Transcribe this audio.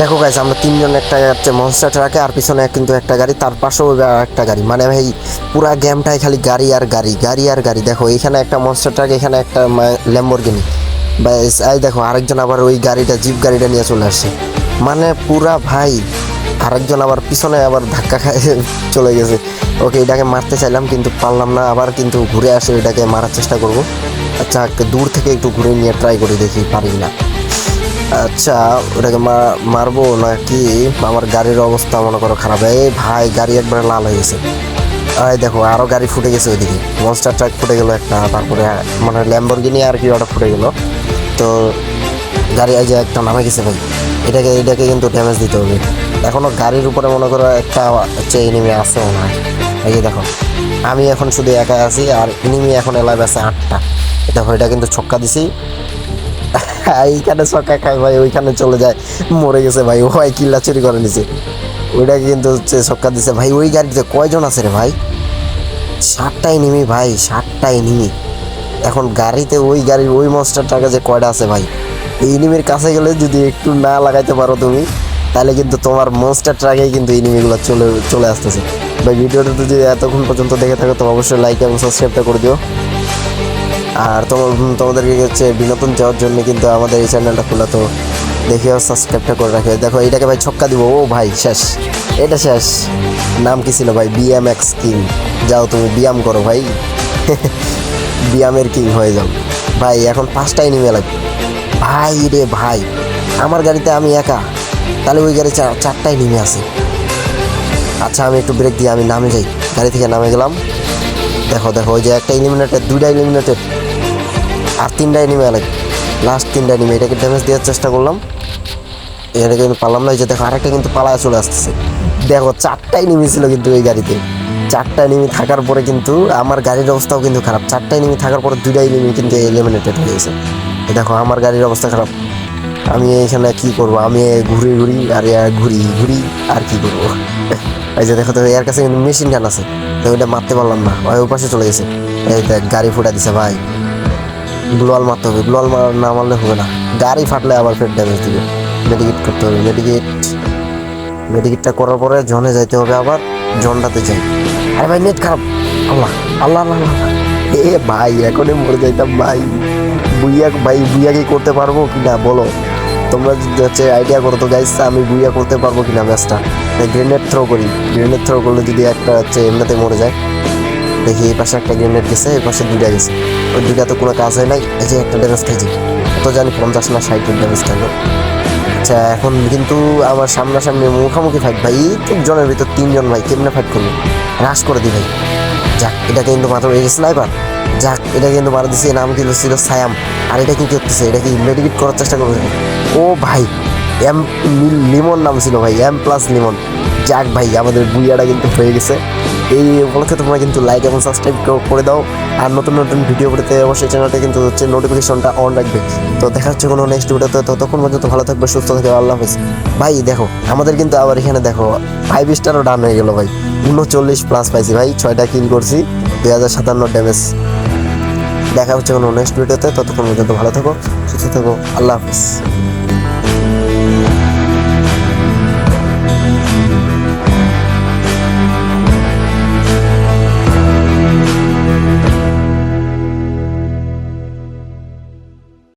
দেখো গাইজ আমরা তিনজন একটা হচ্ছে মনস্টার ট্রাকে আর পিছনে কিন্তু একটা গাড়ি, তার পাশেও একটা গাড়ি। মানে ভাই, পুরা গেমটাই খালি গাড়ি আর গাড়ি গাড়ি আর গাড়ি। দেখো, এখানে একটা মনস্টার ট্রাক এখানে একটা ল্যাম্বরগিনি ব্যাস, এই দেখো, আরেকজন আবার ওই গাড়িটা জিপ গাড়িটা নিয়ে চলে আসছে। মানে পুরা ভাই, আরেকজন আবার পিছনে আবার ধাক্কা খায়, চলে গেছে। ওকে, এটাকে মারতে চাইলাম, কিন্তু পারলাম না। আবার কিন্তু ঘুরে আসে, এটাকে মারার চেষ্টা করব। আচ্ছা দূর থেকে একটু ঘুরে নিয়ে ট্রাই করে, দেখি পারি না আচ্ছা ওটাকে মারবো নাকি? আমার গাড়ির অবস্থা মনে করো খারাপ। এই ভাই, গাড়ি একবারে লাল হয়ে গেছে। এই দেখো আরও গাড়ি ফুটে গেছে ওইদিকে। মনস্টার ট্রাক ফুটে গেলো একটা, তারপরে মানে ল্যাম্বরগিনি আর কি ওটা ফুটে গেলো। তো গাড়ি যে একটা নামে গেছে ভাই। এটাকে এটাকে কিন্তু ড্যামেজ দিতে হবে। এখনও গাড়ির উপরে মনে করো একটা হচ্ছে এনিমি আছে মনে হয়। এই যে দেখো, আমি এখন শুধু একা আছি আর এনিমি এখন এলাকায় আছে আটটা। দেখো, এটা কিন্তু ছক্কা দিছি। এইখানে সকা খায় ভাই, ওইখানে চলে যায়। মরে গেছে ভাই ওই কিল্লা চুরি করে নিছে। ওইটাকে কিন্তু হচ্ছে সক্কা দিছে ভাই, ওই গাড়িতে কয়জন আছে রে ভাই? ষাটটাই নিমি ভাই ষাটটাই নিমি। এখন গাড়িতে ওই গাড়ির ওই মনস্টারটাকে যে কয়টা আছে ভাই? এই ইনিমির কাছে গেলে যদি একটু না লাগাইতে পারো তুমি, তাহলে কিন্তু তোমার মনস্টার ট্রাকেই কিন্তু ইনিমিগুলো চলে চলে আসতেছে। ভাই, ভিডিওটা যদি এতক্ষণ পর্যন্ত দেখে থাকো, তো অবশ্যই লাইক এবং সাবস্ক্রাইবটা করে দিও। আর তোমাদেরকে হচ্ছে বিনোদন যাওয়ার জন্য কিন্তু আমাদের এই চ্যানেলটা খোলা, তো দেখেও সাবস্ক্রাইবটা করে রাখে। দেখো, এটাকে ভাই ছক্কা দিব। ও ভাই, শেষ। এটা শেষ। নাম কি ছিল ভাই? বিএম এক্স কিং যাও তুমি ব্যায়াম করো ভাই। ব্যায়ামের কিং হয়ে যাও। ভাই, এখন পাঁচটাই নেমে লাগবে। ভাই রে ভাই, আমার গাড়িতে আমি একা। তাহলে ওই গাড়ি চার- চারটাই নেমে আসে। আচ্ছা আমি একটু ব্রেক দিয়ে আমি নামে যাই। গাড়ি থেকে নামে গেলাম। দেখো দেখো, ওই যে একটা ইলিমিনেটেড দুইটা ইলিমিনেটেড আর তিনটা এনিমে আলাদা। লাস্ট তিনটা এনিমে এটাকে ড্যামেজ দেওয়ার চেষ্টা করলাম। এটাকে কিন্তু পারলাম না যে দেখো, আরেকটা কিন্তু পালায় চলে আসতেছে। দেখো চারটাই নিমি ছিল কিন্তু এই গাড়িতে। চারটা নিমি থাকার পরে কিন্তু আমার গাড়ির অবস্থাও কিন্তু খারাপ। চারটাই নিমি থাকার পরে দুইটাই নিমি কিন্তু এলিমিনেটেড হয়ে গেছে। দেখো, আমার গাড়ির অবস্থা খারাপ। আমি এখানে কি করব? আমি ঘুরি ঘুরি আর ঘুরি ঘুরি আর কি করব? এই যে দেখো, তো এর কাছে কিন্তু মেশিন গান আছে। তো ওইটা মারতে পারলাম না। ওই পাশে চলে গেছে। এই দেখ, গাড়ি ফুটা দিছে, ভাই। গ্লোয়াল মারতে হবে গ্লোয়াল মার না মারলে হবে না। গাড়ি ফাটলে আবার ফের ড্যামেজ দিবে। মেডিকেট করতে হবে মেডিকেট মেডিকেটটা করার পরে জনে যাইতে হবে আবার জনটাতে যাই। আরে ভাই নেট খারাপ। আল্লাহ আল্লাহ আল্লাহ। এ ভাই, এখনই মরে যাইতাম ভাই। বুইয়া ভাই, বুইয়া কি করতে পারব কি না বলো? তোমরা হচ্ছে আইডিয়া করো, তো গাইস আমি বুইয়া করতে পারব কিনা ম্যাচটা গ্রেনেড থ্রো করি। গ্রেনেড থ্রো করলে যদি একটা হচ্ছে এমনিতে মরে যায়। দেখি এই পাশে একটা গ্রেনেড গেছে, এই পাশে দুইটা গেছে। ওই দিকে তো কোনো কাজ হয় নাই, এই যে একটা ড্যামেজ খাইছে। তো জানি পঞ্চাশ না ষাটের ড্যামেজ খাইলো আচ্ছা এখন কিন্তু আমার সামনাসামনি মুখোমুখি ফাইট ভাই তিনজনের ভিতর তিনজন ভাই, কেমনে ফাইট করবে? রাশ করে দি ভাই। যাক, এটা কিন্তু মাত্র এই স্নাইপার যাক, এটা কিন্তু মারা দিছে নাম কিন্তু ছিল সায়াম। আর এটা কি করতেছে? এটা কি মেডিকেট করার চেষ্টা করবে? ও ভাই এম লিমন নাম ছিল ভাই এম প্লাস লিমন যাক ভাই, আমাদের বুইয়াটা কিন্তু হয়ে গেছে। এই উপলক্ষে তোমরা কিন্তু লাইক এবং সাবস্ক্রাইব করে দাও। আর নতুন নতুন ভিডিও পেতে অবশ্যই চ্যানেলটা কিন্তু হচ্ছে নোটিফিকেশনটা অন রাখবে। তো দেখা হচ্ছে কোনো নেক্সট ভিডিওতে ততক্ষণ পর্যন্ত ভালো থাকবে, সুস্থ থাকবে, আল্লাহ হাফিজ। ভাই, দেখো, আমাদের কিন্তু আবার এখানে দেখো ফাইভ স্টারও ডান হয়ে গেলো ভাই। উনচল্লিশ প্লাস পাইছি ভাই, ছয়টা কিল করছি, দুই হাজার সাতান্ন ড্যামেজ দেখা হচ্ছে কোনো নেক্সট ভিডিওতে ততক্ষণ পর্যন্ত ভালো থাকো, সুস্থ থাকো, আল্লাহ হাফিজ।